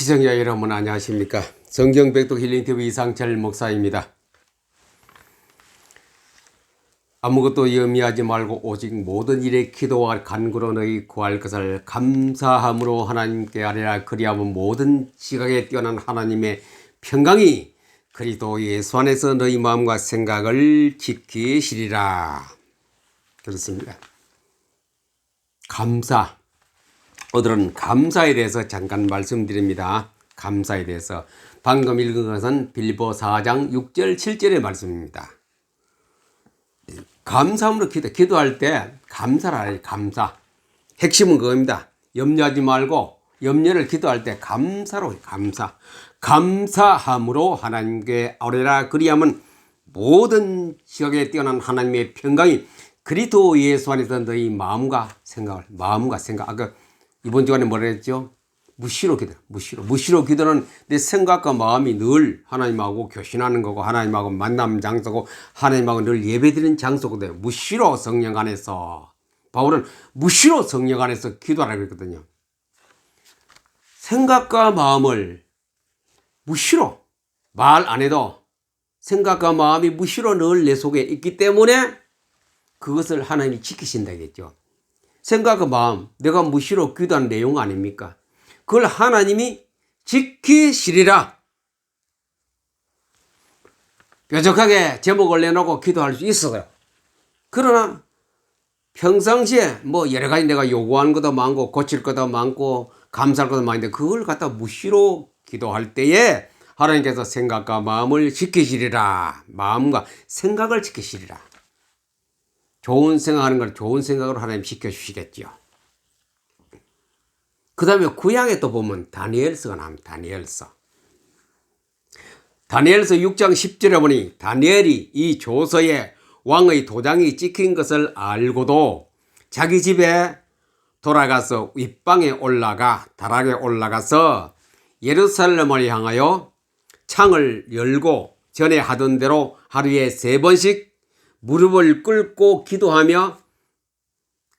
시청자 여러분 안녕하십니까? 성경백독 힐링TV 이상철 목사입니다. 아무것도 염려하지 말고 오직 모든 일에 기도와 간구로 너희 구할 것을 감사함으로 하나님께 아뢰라. 그리하면 모든 지각에 뛰어난 하나님의 평강이 그리스도 예수 안에서 너희 마음과 생각을 지키시리라. 그렇습니다. 감사 오늘은 감사에 대해서 잠깐 말씀드립니다. 감사에 대해서 방금 읽은 것은 빌보 4장 6절 7절의 말씀입니다. 감사함으로 기도, 기도할 때 감사를 해 감사. 핵심은 그겁니다. 염려하지 말고 염려를 기도할 때 감사로 해, 감사. 감사함으로 하나님께 아뢰라 그리하면 모든 지각에 뛰어난 하나님의 평강이 그리스도 예수 안에서 너희 마음과 생각을 마음과 생각 아까 이번 주간에 뭐라 했죠? 무시로 기도, 무시로. 무시로 기도는 내 생각과 마음이 늘 하나님하고 교신하는 거고, 하나님하고 만남 장소고, 하나님하고 늘 예배드리는 장소거든요. 무시로 성령 안에서. 바울은 무시로 성령 안에서 기도하라고 했거든요. 생각과 마음을 무시로, 말 안 해도 생각과 마음이 무시로 늘 내 속에 있기 때문에 그것을 하나님이 지키신다겠죠. 생각과 마음, 내가 무시로 기도한 내용 아닙니까? 그걸 하나님이 지키시리라. 뾰족하게 제목을 내놓고 기도할 수 있어요. 그러나 평상시에 뭐 여러 가지 내가 요구하는 것도 많고 고칠 것도 많고 감사할 것도 많은데 그걸 갖다 무시로 기도할 때에 하나님께서 생각과 마음을 지키시리라. 마음과 생각을 지키시리라. 좋은 생각하는 걸 좋은 생각으로 하나님 시켜주시겠죠. 그 다음에 구약에 또 보면 다니엘서가 나옵니다. 다니엘서. 다니엘서 6장 10절에 보니 다니엘이 이 조서에 왕의 도장이 찍힌 것을 알고도 자기 집에 돌아가서 윗방에 올라가 다락에 올라가서 예루살렘을 향하여 창을 열고 전에 하던 대로 하루에 세 번씩 무릎을 꿇고 기도하며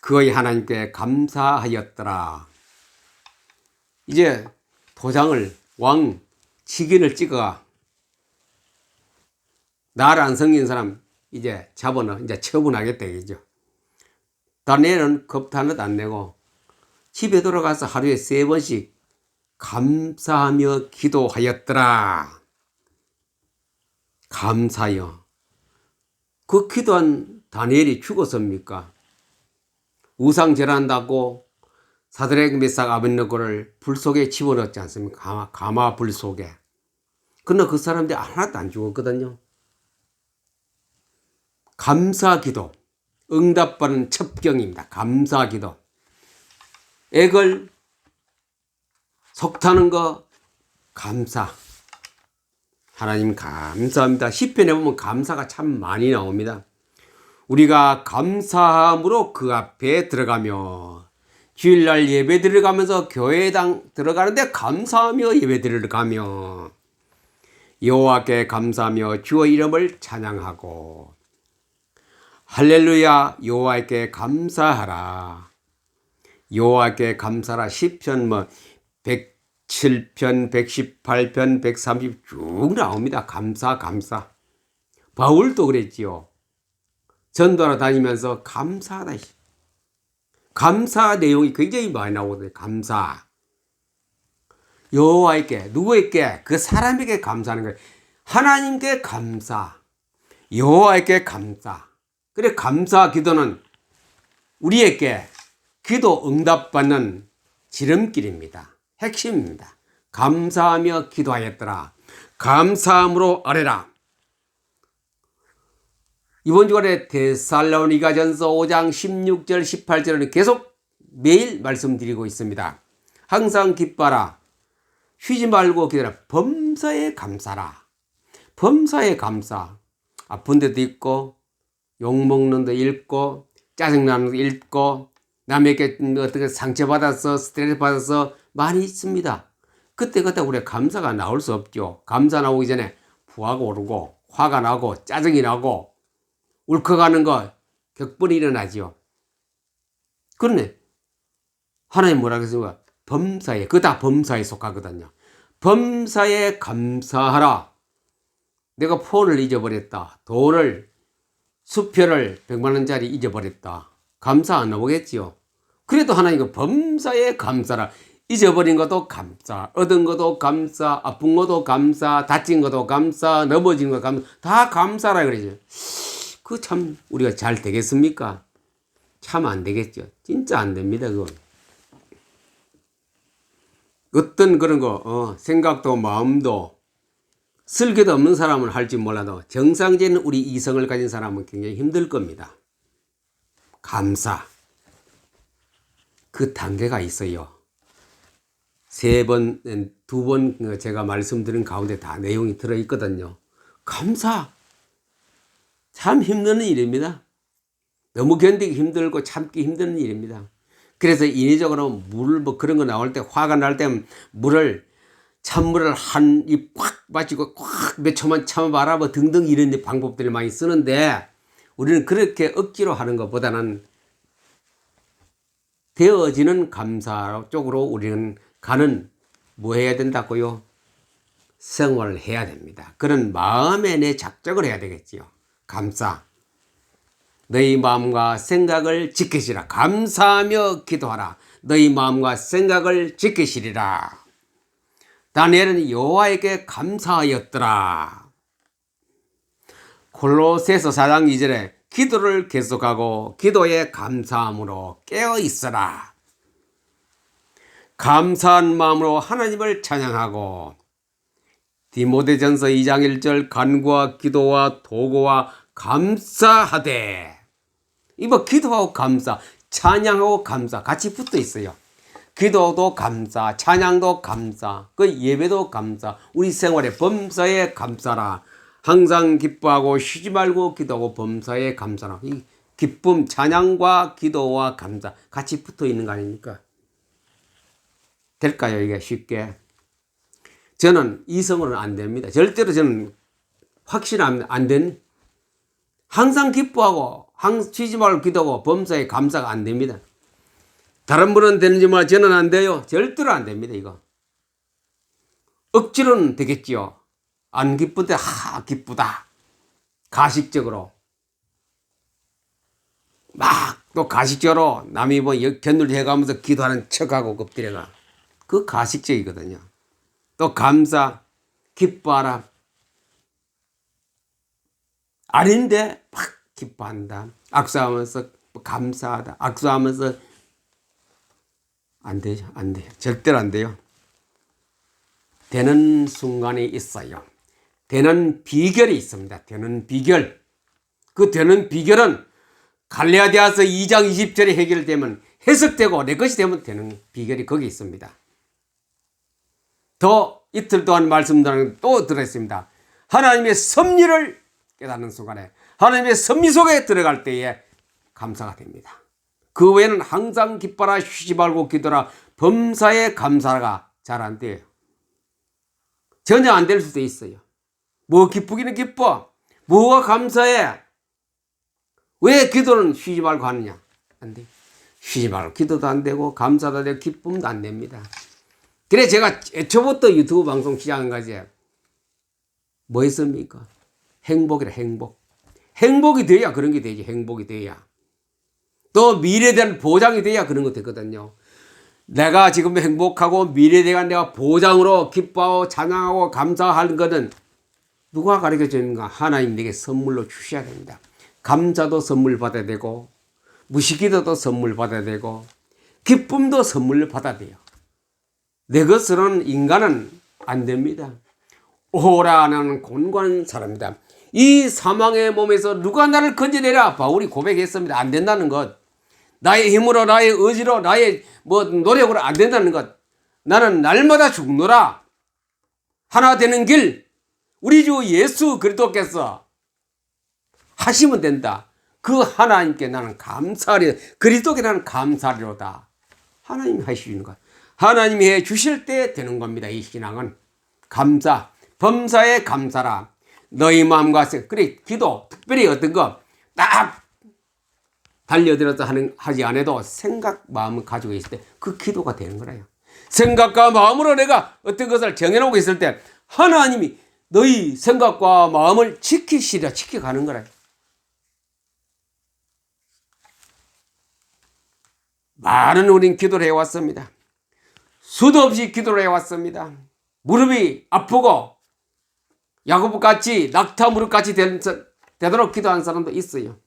그의 하나님께 감사하였더라. 이제 도장을 왕 직인을 찍어 나를 안 섬긴 사람 이제 잡아는 이제 처분하겠다 이죠. 다니엘은 겁탄을 안 내고 집에 돌아가서 하루에 세 번씩 감사하며 기도하였더라. 감사요. 그 기도한 다니엘이 죽었습니까? 우상 절한다고 사드렉 메삭 아벤노고를 불 속에 집어넣지 않습니까? 가마, 가마 불 속에. 그러나 그 사람들이 하나도 안 죽었거든요. 감사 기도. 응답받은 첩경입니다. 감사 기도. 액을 속타는 거 감사. 하나님 감사합니다. 시편에 보면 감사가 참 많이 나옵니다. 우리가 감사함으로 그 앞에 들어가며 주일날 예배 들어가면서 교회당 들어가는데 감사하며 예배 들어가며 여호와께 감사하며 주의 이름을 찬양하고 할렐루야 여호와께 감사하라 여호와께 감사라 시편 뭐 7편, 118편, 130 쭉 나옵니다. 감사, 감사. 바울도 그랬지요. 전도하러 다니면서 감사하다. 감사 내용이 굉장히 많이 나오거든요. 감사. 여호와에게, 누구에게? 그 사람에게 감사하는 거예요. 하나님께 감사. 여호와에게 감사. 그래 감사 기도는 우리에게 기도 응답받는 지름길입니다. 핵심입니다. 감사하며 기도하였더라. 감사함으로 아뢰라. 이번 주간에 데살로니가 전서 5장 16절 18절은 계속 매일 말씀드리고 있습니다. 항상 기뻐라. 쉬지 말고 기다려. 범사에 감사라. 범사에 감사. 아픈 데도 있고 욕먹는 데 있고 짜증나는 데 있고 남에게 어떻게 상처받아서 스트레스 받아서 많이 있습니다. 그때그때 우리 감사가 나올 수 없죠. 감사 나오기 전에 부하가 오르고 화가 나고 짜증이 나고 울컥하는 거 격분이 일어나지요. 그러네. 하나님 뭐라 그랬습니까? 범사에, 그거 다 범사에 속하거든요. 범사에 감사하라. 내가 폰을 잊어버렸다. 돈을 수표를 100만 원짜리 잊어버렸다. 감사 안 나오겠지요. 그래도 하나님은 범사에 감사라. 잊어버린 것도 감사, 얻은 것도 감사, 아픈 것도 감사, 다친 것도 감사, 넘어진 것도 감사, 다 감사라 그러죠. 그 참 우리가 잘 되겠습니까? 참 안 되겠죠. 진짜 안 됩니다, 그건. 어떤 그런 거, 어, 생각도 마음도 쓸개도 없는 사람은 할지 몰라도 정상적인 우리 이성을 가진 사람은 굉장히 힘들 겁니다. 감사. 그 단계가 있어요. 세 번, 두 번 제가 말씀드린 가운데 다 내용이 들어있거든요. 감사. 참 힘든 일입니다. 너무 견디기 힘들고 참기 힘든 일입니다. 그래서 인위적으로 물 뭐 그런 거 나올 때 화가 날 때 물을 찬물을 한입꽉 마시고 꽉몇 초만 참아봐라 뭐 등등 이런 방법들을 많이 쓰는데 우리는 그렇게 억지로 하는 것보다는 되어지는 감사 쪽으로 우리는 가는 뭐 해야 된다고요? 생활을 해야 됩니다. 그런 마음의 내 작정을 해야 되겠지요. 감사. 너희 마음과 생각을 지키시라. 감사하며 기도하라. 너희 마음과 생각을 지키시리라. 다니엘은 여호와에게 감사하였더라. 콜로새서 4장 2절에 기도를 계속하고 기도에 감사함으로 깨어 있어라. 감사한 마음으로 하나님을 찬양하고 디모데전서 2장 1절 간구와 기도와 도구와 감사하되 이거 기도하고 감사, 찬양하고 감사 같이 붙어 있어요. 기도도 감사, 찬양도 감사, 그 예배도 감사, 우리 생활의 범사에 감사라. 항상 기뻐하고 쉬지 말고 기도하고 범사에 감사라. 이 기쁨, 찬양과 기도와 감사 같이 붙어 있는 거 아닙니까? 될까요? 이게 쉽게? 저는 이성으로는 안 됩니다. 절대로 저는 확신 안 된, 항상 기뻐하고, 항, 쉬지 말고 기도하고 범사에 감사가 안 됩니다. 다른 분은 되는지 몰라 저는 안 돼요. 절대로 안 됩니다, 이거. 억지로는 되겠지요. 안 기쁜데, 하, 기쁘다. 가식적으로. 막 또 가식적으로 남이 뭐 견눌 해가면서 기도하는 척하고 엎드려가. 그 가식적이거든요. 또 감사, 기뻐하라. 아닌데 막 기뻐한다. 악수하면서 감사하다. 악수하면서 안 돼요. 안 돼요. 절대로 안 돼요. 되는 순간이 있어요. 되는 비결이 있습니다. 되는 비결. 그 되는 비결은 갈레아디아서 2장 20절에 해결되면 해석되고 내 것이 되면 되는 비결이 거기 있습니다. 더 이틀 동안 말씀드리는 또 들었습니다. 하나님의 섭리를 깨닫는 순간에 하나님의 섭리 속에 들어갈 때에 감사가 됩니다. 그 외에는 항상 기뻐라 쉬지 말고 기도라 범사에 감사가 잘 안 돼요. 전혀 안 될 수도 있어요. 뭐 기쁘기는 기뻐. 뭐가 감사해? 왜 기도는 쉬지 말고 하느냐? 안 돼. 쉬지 말고 기도도 안 되고 감사도 안 되고 기쁨도 안 됩니다. 그래 제가 애초부터 유튜브 방송 시작한 거지. 뭐 했습니까? 행복이라 행복. 행복이 돼야 그런 게 되지. 행복이 돼야. 또 미래에 대한 보장이 돼야 그런 거 되거든요. 내가 지금 행복하고 미래에 대한 내가 보장으로 기뻐하고 찬양하고 감사하는 것은 누가 가르쳐 주는가? 하나님 내게 선물로 주셔야 됩니다. 감사도 선물 받아야 되고 무시기도도 선물 받아야 되고 기쁨도 선물 받아야 돼요. 내 것으로는 인간은 안 됩니다. 오라는 곤고한 사람이다. 이 사망의 몸에서 누가 나를 건져내라? 바울이 고백했습니다. 안 된다는 것. 나의 힘으로, 나의 의지로, 나의 뭐 노력으로 안 된다는 것. 나는 날마다 죽노라. 하나 되는 길. 우리 주 예수 그리스도께서 하시면 된다. 그 하나님께 나는 감사하리, 그리스도께 나는 감사하리로다. 하나님 하시는 것. 하나님이 해 주실 때 되는 겁니다. 이 신앙은. 감사, 범사에 감사라. 너희 마음과 생, 그래, 기도, 특별히 어떤 거, 딱 달려들어서 하는, 하지 않아도 생각, 마음을 가지고 있을 때 그 기도가 되는 거예요. 생각과 마음으로 내가 어떤 것을 정해놓고 있을 때 하나님이 너희 생각과 마음을 지키시려 지켜가는 거라. 많은 우린 기도를 해왔습니다. 수도 없이 기도를 해왔습니다. 무릎이 아프고 야고보 같이 낙타 무릎 같이 된- 되도록 기도한 사람도 있어요.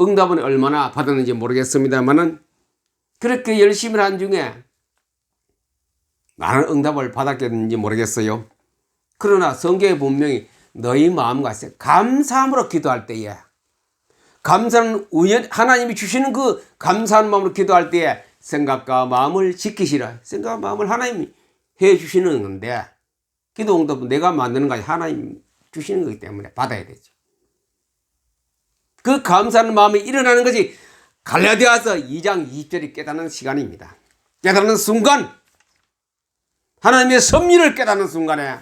응답은 얼마나 받았는지 모르겠습니다만은 그렇게 열심히 한 중에 많은 응답을 받았겠는지 모르겠어요. 그러나 성경에 분명히 너희 마음과 세- 감사함으로 기도할 때에 감사는 우연 하나님이 주시는 그 감사한 마음으로 기도할 때에 생각과 마음을 지키시라. 생각과 마음을 하나님이 해 주시는 건데 기도 응답은 내가 만드는 것이 하나님 주시는 거기 때문에 받아야 되죠. 그 감사하는 마음이 일어나는 것이 갈라디아서 2장 20절이 깨닫는 시간입니다. 깨닫는 순간 하나님의 섭리를 깨닫는 순간에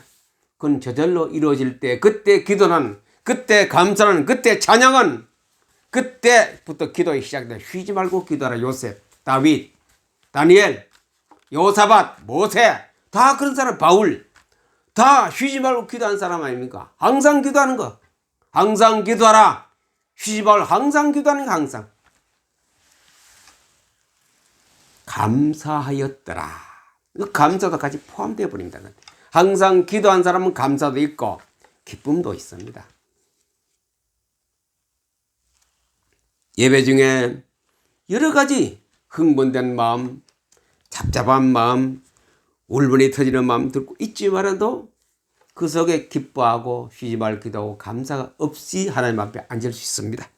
그건 저절로 이루어질 때 그때 기도는 그때 감사는 그때 찬양은 그때부터 기도가 시작돼 쉬지 말고 기도하라 요셉 다윗 다니엘 요사밭 모세 다 그런 사람 바울 다 쉬지 말고 기도한 사람 아닙니까? 항상 기도하는 거. 항상 기도하라. 쉬지 말고 항상 기도하는 거 항상. 감사하였더라. 그 감사도 같이 포함되어 버립니다 항상 기도한 사람은 감사도 있고 기쁨도 있습니다. 예배 중에 여러 가지 흥분된 마음, 잡잡한 마음, 울분이 터지는 마음 들고 있지만도 그 속에 기뻐하고 쉬지 말 기도하고 감사가 없이 하나님 앞에 앉을 수 있습니다.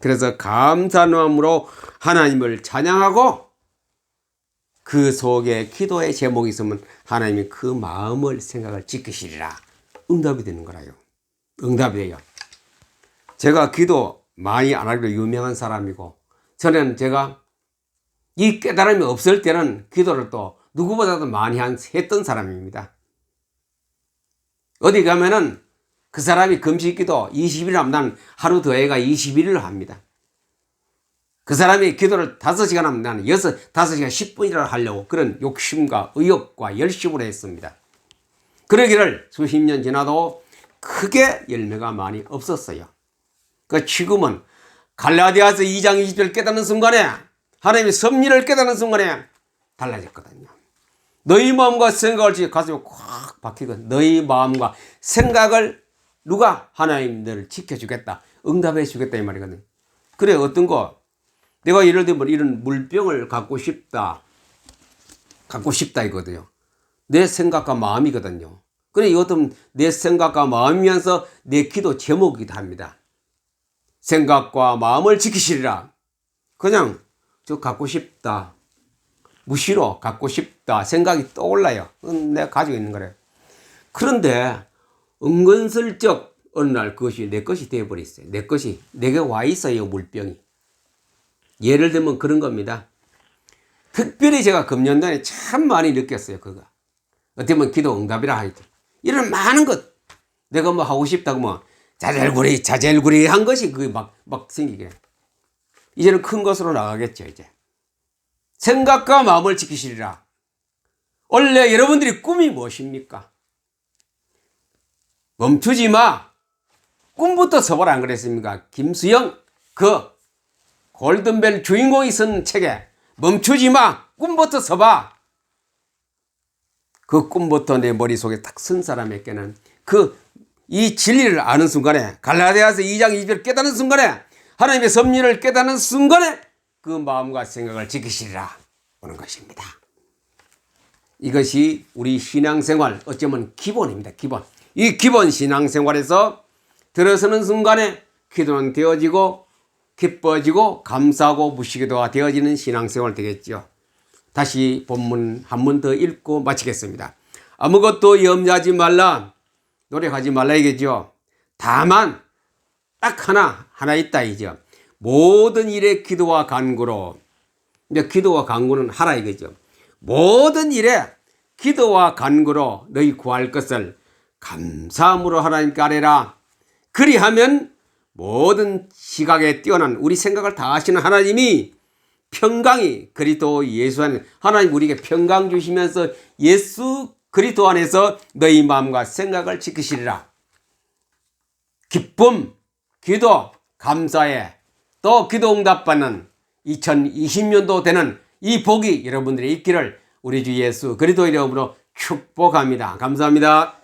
그래서 감사한 마음으로 하나님을 찬양하고 그 속에 기도의 제목이 있으면 하나님이 그 마음을 생각을 지키시리라. 응답이 되는 거라요. 응답이 돼요. 제가 기도 많이 안 하기로 유명한 사람이고 전에는 제가 이 깨달음이 없을 때는 기도를 또 누구보다도 많이 한, 했던 사람입니다. 어디 가면은 그 사람이 금식 기도 20일 하면 난 하루 더해가 21일을 합니다. 그 사람이 기도를 5시간 하면 나는 6, 5시간 10분이라 하려고 그런 욕심과 의욕과 열심으로 했습니다. 그러기를 수십 년 지나도 크게 열매가 많이 없었어요. 그 지금은 갈라디아서 2장 20절 깨닫는 순간에 하나님의 섭리를 깨닫는 순간에 달라졌거든요. 너희 마음과 생각을 지금 가슴에 꽉 박히고 너희 마음과 생각을 누가 하나님 너를 지켜주겠다 응답해 주겠다 이 말이거든. 그래 어떤 거 내가 예를 들면 이런 물병을 갖고 싶다 갖고 싶다 이거든요. 내 생각과 마음이거든요. 그래 이것도 내 생각과 마음이면서 내 기도 제목이기도 합니다. 생각과 마음을 지키시리라. 그냥 저 갖고 싶다. 무시로 갖고 싶다. 생각이 떠올라요. 그건 내가 가지고 있는 거래요. 그런데 은근슬쩍 어느 날 그것이 내 것이 되어버렸어요. 내 것이 내게 와 있어요. 물병이. 예를 들면 그런 겁니다. 특별히 제가 금년도에 참 많이 느꼈어요. 그거. 어떻게 보면 기도 응답이라 하죠. 이런 많은 것. 내가 뭐 하고 싶다고 뭐 자젤구리 자젤구리 한 것이 그게 막, 막 생기게. 이제는 큰 것으로 나가겠죠, 이제. 생각과 마음을 지키시리라. 원래 여러분들이 꿈이 무엇입니까? 멈추지 마. 꿈부터 서보라 안 그랬습니까? 김수영 그 골든벨 주인공이 쓴 책에 멈추지 마. 꿈부터 서봐. 그 꿈부터 내 머릿속에 딱 쓴 사람에게는 그 이 진리를 아는 순간에 갈라디아서 2장 20절 깨닫는 순간에 하나님의 섭리를 깨닫는 순간에 그 마음과 생각을 지키시리라 오는 것입니다. 이것이 우리 신앙생활 어쩌면 기본입니다. 기본. 이 기본 신앙생활에서 들어서는 순간에 기도는 되어지고 기뻐지고 감사하고 무시기도가 되어지는 신앙생활 되겠죠. 다시 본문 한 번 더 읽고 마치겠습니다. 아무것도 염려하지 말라. 노력하지 말라 이겠죠. 다만 딱 하나 하나 있다 이죠. 모든 일에 기도와 간구로 이제 기도와 간구는 하라 이거죠. 모든 일에 기도와 간구로 너희 구할 것을 감사함으로 하나님께 아뢰라. 그리하면 모든 시각에 뛰어난 우리 생각을 다 하시는 하나님이 평강이 그리스도 예수 안에 하나님 우리에게 평강 주시면서 예수 그리스도 안에서 너희 마음과 생각을 지키시리라. 기쁨, 기도, 감사에 또 기도 응답받는 2020년도 되는 이 복이 여러분들이 있기를 우리 주 예수 그리스도 이름으로 축복합니다. 감사합니다.